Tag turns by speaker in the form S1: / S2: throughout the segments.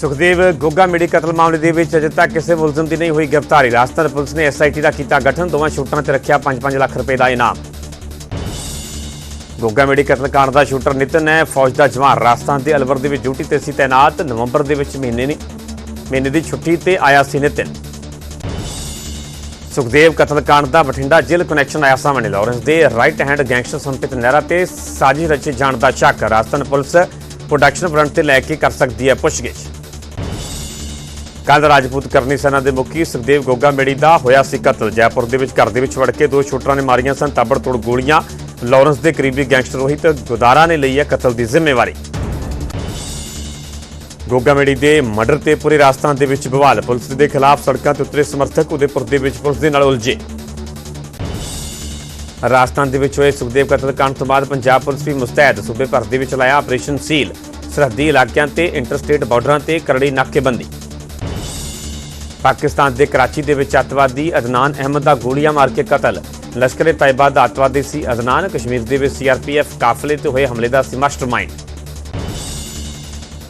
S1: ਸੁਖਦੇਵ ਗੋਗਾ ਮੇੜੀ ਕਤਲ ਮਾਮਲੇ ਦੇ ਵਿੱਚ ਅਜੇ ਤੱਕ ਕਿਸੇ ਮੁਲਜ਼ਮ ਦੀ ਨਹੀਂ ਹੋਈ ਗ੍ਰਿਫਤਾਰੀ। ਰਾਜਸਥਾਨ ਪੁਲਿਸ ਨੇ ਐਸਆਈਟੀ ਦਾ ਕੀਤਾ ਗਠਨ। ਦੋਵਾਂ ਸ਼ੂਟਰਾਂ ਤੇ ਰੱਖਿਆ 5-5 ਲੱਖ ਰੁਪਏ ਦਾ ਇਨਾਮ। ਗੋਗਾ ਮੇੜੀ ਕਤਲकांड ਦਾ ਸ਼ੂਟਰ ਨਿਤਨ ਹੈ। ਫੌਜ ਦਾ ਜਵਾਨ ਰਾਜਸਥਾਨ ਦੇ ਅਲਵਰ ਦੇ ਵਿੱਚ ਡਿਊਟੀ ਤੇ ਸੀ ਤਾਇਨਾਤ ਨਵੰਬਰ ਦੇ ਵਿੱਚ ਮਹੀਨੇ ਨੇ ਮਹੀਨੇ ਦੀ ਛੁੱਟੀ ਤੇ ਆਇਆ ਸੀ ਨਿਤਨ। ਸੁਖਦੇਵ ਕਤਲकांड ਦਾ ਬਠਿੰਡਾ ਜੇਲ੍ਹ ਕਨੈਕਸ਼ਨ ਆਇਆ ਸਾਹਮਣੇ। ਲਾਰੈਂਸ ਦੇ right hand gangster Sampat Nehra ਤੇ ਸਾਜ਼ਿਸ਼ ਰਚੇ ਜਾਣ ਦਾ ਸ਼ੱਕ। ਰਾਜਸਥਾਨ ਪੁਲਿਸ ਪ੍ਰੋਡਕਸ਼ਨ ਫਰੰਟ ਤੇ ਲੈ ਕੇ ਕਰ ਸਕਦੀ ਹੈ ਪੁੱਛਗਿੱਛ। ਕੱਲ ਰਾਜਪੂਤ ਕਰਨੀ ਸੈਨਾ ਦੇ ਮੁਖੀ ਸੁਖਦੇਵ ਗੋਗਾ ਮੇੜੀ ਦਾ ਹੋਇਆ ਸੀ ਕਤਲ। ਜੈਪੁਰ ਦੇ ਵਿੱਚ ਘਰ ਦੇ ਵਿੱਚ ਵੜ ਕੇ ਦੋ ਸ਼ੂਟਰਾਂ ਨੇ ਮਾਰੀਆਂ ਸਨ, ਤਾਬੜਤੋੜ ਗੋਲੀਆਂ। ਲਾਰੈਂਸ ਦੇ ਕਰੀਬੀ ਗੈਂਗਸਟਰ ਰੋਹਿਤ ਗੁਦਾਰਾ ਨੇ ਲਈ ਹੈ ਕਤਲ ਦੀ ਜ਼ਿੰਮੇਵਾਰੀ। ਗੋਗਾ ਮੇੜੀ ਦੇ ਮਰਡਰ ਤੇ ਪੂਰੇ ਰਾਜਸਥਾਨ ਦੇ ਵਿੱਚ ਬਵਾਲ। ਪੁਲਿਸ ਦੇ ਖਿਲਾਫ ਸੜਕਾਂ ਤੇ ਉਤਰੇ ਸਮਰਥਕ ਉਦੇਪੁਰ ਦੇ ਵਿੱਚ ਪੁਲਿਸ ਦੇ ਨਾਲ ਉਲਝੇ। ਰਾਜਸਥਾਨ ਦੇ ਵਿੱਚ ਹੋਏ ਸੁਖਦੇਵ ਕਤਲ ਕਤਲकांड ਤੋਂ ਬਾਅਦ ਪੰਜਾਬ ਪੁਲਿਸ ਵੀ ਮੁਸਤੈਦ। ਸੂਬੇ ਭਰ ਦੇ ਵਿੱਚ ਲਾਇਆ ਆਪਰੇਸ਼ਨ ਸੀਲ। ਸਰਹੱਦੀ ਇਲਾਕਿਆਂ ਤੇ ਇੰਟਰਸਟੇਟ ਬਾਰਡਰਾਂ ਤੇ ਕਰੜੀ ਨਾਕੇਬੰਦੀ। ਪਾਕਿਸਤਾਨ ਦੇ ਕਰਾਚੀ ਦੇ ਵਿੱਚ ਅੱਤਵਾਦੀ ਅਦਨਾਨ ਅਹਿਮਦ ਦਾ ਗੋਲੀਆਂ ਮਾਰ ਕੇ ਕਤਲ। ਲਸ਼ਕਰੇ ਤਾਇਬਾ ਦਾ ਅੱਤਵਾਦੀ ਸੀ ਅਦਨਾਨ, ਕਸ਼ਮੀਰ ਦੇ ਵਿੱਚ ਸੀਆਰਪੀਐਫ ਕਾਫਲੇ ਤੇ ਹੋਏ ਹਮਲੇ ਦਾ ਸੀ ਮਾਸਟਰਮਾਈਂਡ।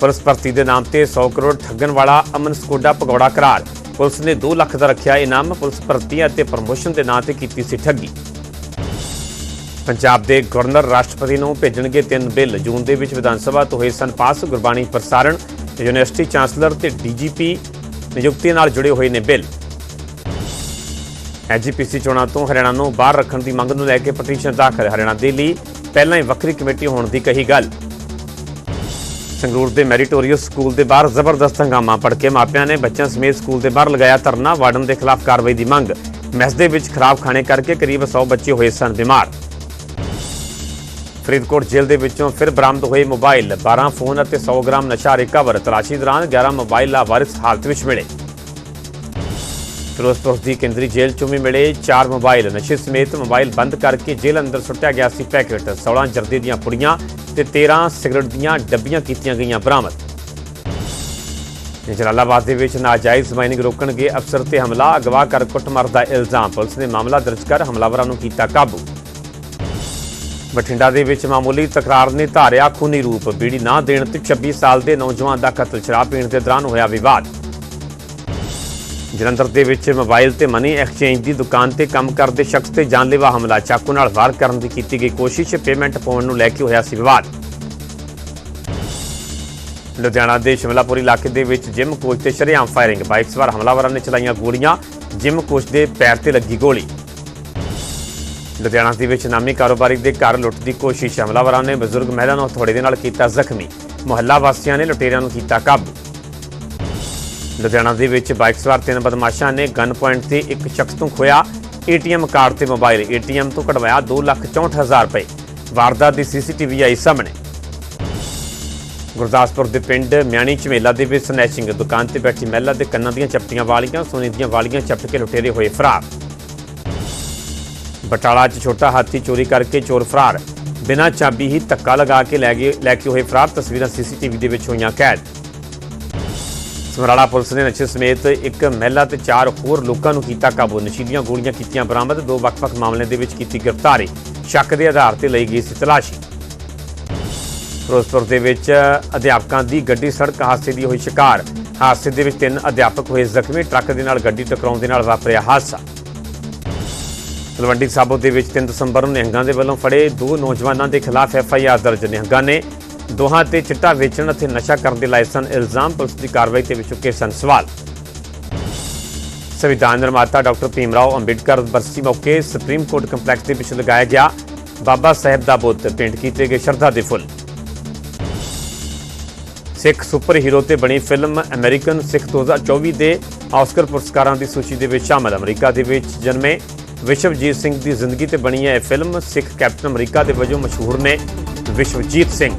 S1: ਪੁਲਿਸ ਭਰਤੀ ਦੇ ਨਾਮ ਤੇ 100 ਕਰੋੜ ਠੱਗਣ ਵਾਲਾ ਅਮਨ ਸਕੋਡਾ ਪਗੌੜਾ ਕਰਾਰ। ਪੁਲਿਸ ਨੇ 2 ਲੱਖ ਦਾ ਰੱਖਿਆ ਇਨਾਮ, ਪੁਲਿਸ ਭਰਤੀ ਅਤੇ ਪ੍ਰਮੋਸ਼ਨ ਦੇ ਨਾਂ ਤੇ ਕੀਤੀ ਸੀ ਠੱਗੀ। ਪੰਜਾਬ ਦੇ ਗਵਰਨਰ ਰਾਸ਼ਟਰਪਤੀ ਨੂੰ ਭੇਜਣਗੇ ਤਿੰਨ ਬਿੱਲ। ਜੂਨ ਦੇ ਵਿੱਚ ਵਿਧਾਨ ਸਭਾ ਤੋਂ ਹੋਏ ਸਨ ਪਾਸ ਗੁਰਬਾਣੀ ਪ੍ਰਸਾਰਣ, ਯੂਨੀਵਰਸਿਟੀ ਚਾਂਸਲਰ ਤੇ ਡੀਜੀਪੀ ਨਿਯੁਕਤੀ ਨਾਲ ਜੁੜੇ ਹੋਏ ਨੇ ਬਿੱਲ। ਐਜੀਪੀਸੀ ਚੋਣਾਂ ਤੋਂ ਹਰਿਆਣਾ ਨੂੰ ਬਾਹਰ ਰੱਖਣ ਦੀ ਮੰਗ ਨੂੰ ਲੈ ਕੇ ਪਟੀਸ਼ਨ ਦਾਖਲ, ਹਰਿਆਣਾ ਦੇ ਲਈ ਪਹਿਲਾਂ ਹੀ ਵੱਖਰੀ ਕਮੇਟੀ ਹੋਣ ਦੀ ਕਹੀ ਗੱਲ। ਸੰਗਰੂਰ ਦੇ ਮੈਰੀਟੋਰੀਅਸ ਸਕੂਲ ਦੇ ਬਾਹਰ ਜ਼ਬਰਦਸਤ ਹੰਗਾਮਾ ਭੜਕੇ ਮਾਪਿਆਂ ਨੇ ਬੱਚਿਆਂ ਸਮੇਤ ਸਕੂਲ ਦੇ ਬਾਹਰ ਲਗਾਇਆ ਧਰਨਾ, ਵਾਰਡਨ ਦੇ ਖਿਲਾਫ ਕਾਰਵਾਈ ਦੀ ਮੰਗ। ਮੈਸ ਦੇ ਵਿੱਚ ਖਰਾਬ ਖਾਣੇ ਕਰਕੇ ਕਰੀਬ 100 ਬੱਚੇ ਹੋਏ ਸਨ, ਬਿਮਾਰ। ਫਰੀਦਕੋਟ ਜੇਲ੍ਹ ਦੇ ਵਿੱਚੋਂ ਫਿਰ ਬਰਾਮਦ ਹੋਏ ਮੋਬਾਈਲ। 12 ਫੋਨ ਅਤੇ 100 ਗ੍ਰਾਮ ਨਸ਼ਾ ਰਿਕਵਰ, ਤਲਾਸ਼ੀ ਦੌਰਾਨ 11 ਮੋਬਾਈਲ ਲਾਵਾਰਿਸ ਹਾਲਤ ਵਿੱਚ ਮਿਲੇ। ਫਿਰੋਜ਼ਪੁਰ ਦੀ ਕੇਂਦਰੀ ਜੇਲ੍ਹ ਚੋਂ ਵੀ ਮਿਲੇ 4 ਮੋਬਾਈਲ। ਨਸ਼ੇ ਸਮੇਤ ਮੋਬਾਈਲ ਬੰਦ ਕਰਕੇ ਜੇਲ੍ਹ ਅੰਦਰ ਸੁੱਟਿਆ ਗਿਆ ਸੀ ਪੈਕੇਟ। 16 ਜਰਦੇ ਦੀਆਂ ਪੁੜੀਆਂ ਤੇ 13 ਸਿਗਰਟ ਦੀਆਂ ਡੱਬੀਆਂ ਕੀਤੀਆਂ ਗਈਆਂ ਬਰਾਮਦ। ਜਲਾਲਾਬਾਦ ਦੇ ਵਿੱਚ ਨਾਜਾਇਜ਼ ਮਾਈਨਿੰਗ ਰੋਕਣਗੇ ਅਫਸਰ ਤੇ ਹਮਲਾ। ਅਗਵਾ ਕਰ ਕੁੱਟਮਾਰ ਦਾ ਇਲਜ਼ਾਮ। ਪੁਲਿਸ ਨੇ ਮਾਮਲਾ ਦਰਜ ਕਰ ਹਮਲਾਵਰਾਂ ਨੂੰ ਕੀਤਾ ਕਾਬੂ। ਬਠਿੰਡਾ ਦੇ ਵਿੱਚ ਮਾਮੂਲੀ ਤਕਰਾਰ ਨੇ ਧਾਰਿਆ ਖੂਨੀ ਰੂਪ। ਬੀੜੀ ਨਾ ਦੇਣ ਤੇ 26 ਸਾਲ ਦੇ ਨੌਜਵਾਨ ਦਾ ਕਤਲ, ਸ਼ਰਾਬ ਪੀਣ ਦੇ ਦੌਰਾਨ ਹੋਇਆ ਵਿਵਾਦ। ਜਲੰਧਰ ਦੇ ਵਿੱਚ ਮੋਬਾਈਲ ਤੇ ਮਨੀ ਐਕਸਚੇਂਜ ਦੀ ਦੁਕਾਨ ਤੇ ਕੰਮ ਕਰਦੇ ਸ਼ਖਸ ਤੇ ਜਾਨਲੇਵਾ ਹਮਲਾ, ਚਾਕੂ ਨਾਲ ਵਾਰ ਕਰਨ ਦੀ ਕੀਤੀ ਗਈ ਕੋਸ਼ਿਸ਼, ਪੇਮੈਂਟ ਪਾਉਣ ਨੂੰ ਲੈ ਕੇ ਹੋਇਆ ਸੀ ਵਿਵਾਦ। ਲੁਧਿਆਣਾ ਦੇ ਸ਼ਿਮਲਾਪੁਰੀ ਇਲਾਕੇ ਦੇ ਵਿੱਚ ਜਿਮ ਕੋਚ ਤੇ ਸ਼ਰੇਆਮ ਫਾਇਰਿੰਗ, ਬਾਈਕ ਸਵਾਰ ਹਮਲਾਵਰਾਂ ਨੇ ਚਲਾਈਆਂ ਗੋਲੀਆਂ, ਜਿਮ ਕੋਚ ਦੇ ਪੈਰ ਤੇ ਲੱਗੀ ਗੋਲੀ। ਲੁਧਿਆਣਾ ਦੇ ਵਿੱਚ ਨਾਮੀ ਕਾਰੋਬਾਰੀ ਦੇ ਘਰ ਲੁੱਟ ਦੀ ਕੋਸ਼ਿਸ਼ ਹਮਲਾਵਰਾਂ ਨੇ ਬਜ਼ੁਰਗ ਮਹਿਲਾ ਨੂੰ ਥੋੜੇ ਦੇ ਨਾਲ ਕੀਤਾ ਜ਼ਖਮੀ। ਮੁਹੱਲਾ ਵਾਸੀਆਂ ਨੇ ਲੁਟੇਰਿਆਂ ਨੂੰ ਕੀਤਾ ਕਾਬੂ। ਲੁਧਿਆਣਾ ਦੇ ਵਿੱਚ ਬਾਈਕ ਸਵਾਰ ਤਿੰਨ ਬਦਮਾਸ਼ਾਂ ਨੇ ਗਨ ਪੁਆਇੰਟ ਤੇ ਇੱਕ ਸ਼ਖਸ ਤੋਂ ਖੋਇਆ ਏਟੀਐਮ ਕਾਰਡ ਤੇ ਮੋਬਾਈਲ। ਏਟੀਐਮ ਤੋਂ ਕਢਵਾਇਆ 264000 ਰੁਪਏ। ਵਾਰਦਾਤ ਦੀ ਸੀਸੀਟੀਵੀ ਆਈ ਸਾਹਮਣੇ। ਗੁਰਦਾਸਪੁਰ ਦੇ ਪਿੰਡ ਮਿਆਣੀ ਝਮੇਲਾ ਦੇ ਵਿੱਚ ਸਨੈਚਿੰਗ ਦੁਕਾਨ ਤੇ ਬੈਠੀ ਮਹਿਲਾ ਦੇ ਕੰਨਾਂ ਦੀਆਂ ਚਪਟੀਆਂ ਵਾਲੀਆਂ, ਸੋਨੇ ਦੀਆਂ ਵਾਲੀਆਂ ਚਪਟ ਕੇ ਲੁਟੇਰੇ ਹੋਏ ਫਰਾਰ। ਬਟਾਲਾ 'ਚ ਛੋਟਾ ਹਾਥੀ ਚੋਰੀ ਕਰਕੇ ਚੋਰ ਫਰਾਰ। ਬਿਨਾਂ ਚਾਬੀ ਹੀ ਧੱਕਾ ਲਗਾ ਕੇ ਲੈ ਗਏ ਲੈ ਕੇ ਹੋਏ ਫਰਾਰ, ਤਸਵੀਰਾਂ ਸੀਸੀਟੀਵੀ ਦੇ ਵਿੱਚ ਹੋਈਆਂ ਕੈਦ। ਸਮਰਾਲਾ ਪੁਲਿਸ ਨੇ ਨਸ਼ੇ ਸਮੇਤ ਇੱਕ ਮਹਿਲਾ ਤੇ ਚਾਰ ਹੋਰ ਲੋਕਾਂ ਨੂੰ ਕੀਤਾ ਕਾਬੂ। ਨਸ਼ੀਲੀਆਂ ਗੋਲੀਆਂ ਕੀਤੀਆਂ ਬਰਾਮਦ, ਦੋ ਵੱਖ-ਵੱਖ ਮਾਮਲਿਆਂ ਦੇ ਵਿੱਚ ਕੀਤੀ ਗ੍ਰਿਫਤਾਰੀ। ਸ਼ੱਕ ਦੇ ਆਧਾਰ ਤੇ ਲਈ ਗਈ ਸੀ ਤਲਾਸ਼ੀ। ਫਿਰੋਜ਼ਪੁਰ ਦੇ ਵਿੱਚ ਅਧਿਆਪਕਾਂ ਦੀ ਗੱਡੀ ਸੜਕ ਹਾਦਸੇ ਦੀ ਹੋਈ ਸ਼ਿਕਾਰ। ਹਾਦਸੇ ਦੇ ਵਿੱਚ ਤਿੰਨ ਅਧਿਆਪਕ ਹੋਏ ਜ਼ਖਮੀ। ਟਰੱਕ ਦੇ ਨਾਲ ਗੱਡੀ ਟਕਰਾਉਣ ਦੇ ਨਾਲ ਵਾਪਰਿਆ ਹਾਦਸਾ। ਤਲਵੰਡੀ ਸਾਬੋ ਦੇ ਵਿੱਚ 3 ਦਸੰਬਰ ਨੂੰ ਨਿਹੰਗਾਂ ਦੇ ਵੱਲੋਂ ਫੜੇ ਦੋ ਨੌਜਵਾਨਾਂ ਦੇ ਖਿਲਾਫ ਐਫ ਆਈ ਆਰ ਦਰਜ। ਨਿਹੰਗਾਂ ਨੇ ਦੋਹਾਂ ਤੇ ਚਿੱਟਾ ਵੇਚਣ ਅਤੇ ਨਸ਼ਾ ਕਰਨ ਦੇ ਲਾਏ ਸਨ ਇਲਜ਼ਾਮ ਪੁਲਿਸ ਦੀ ਕਾਰਵਾਈ ਤੇ ਵੀ ਚੁੱਕੇ ਸਨ ਸਵਾਲ। ਸੰਵਿਧਾਨ ਨਿਰਮਾਤਾ ਡਾਕਟਰ ਭੀਮਰਾਓ ਅੰਬੇਡਕਰ ਬਰਸੀ ਮੌਕੇ ਸੁਪਰੀਮ ਕੋਰਟ ਕੰਪਲੈਕਸ ਦੇ ਵਿੱਚ ਲਗਾਇਆ ਗਿਆ ਬਾਬਾ ਸਾਹਿਬ ਦਾ ਬੁੱਤ, ਪੇਂਟ ਕੀਤੇ ਗਏ ਸ਼ਰਧਾ ਦੇ ਫੁੱਲ। ਸਿੱਖ ਸੁਪਰ ਹੀਰੋ ਤੇ ਬਣੀ ਫਿਲਮ ਅਮਰੀਕਨ ਸਿੱਖ 2024 ਦੇ ਆਸਕਰ ਪੁਰਸਕਾਰਾਂ ਦੀ ਸੂਚੀ ਦੇ ਵਿੱਚ ਸ਼ਾਮਲ। ਅਮਰੀਕਾ ਦੇ ਵਿੱਚ ਜਨਮੇ ਵਿਸ਼ਵਜੀਤ ਸਿੰਘ ਦੀ ਜ਼ਿੰਦਗੀ ਤੇ ਬਣੀ ਹੈ ਇਹ ਫਿਲਮ, ਸਿੱਖ ਕੈਪਟਨ ਅਮਰੀਕਾ ਦੇ ਵਜੋਂ ਮਸ਼ਹੂਰ ਨੇ ਵਿਸ਼ਵਜੀਤ ਸਿੰਘ।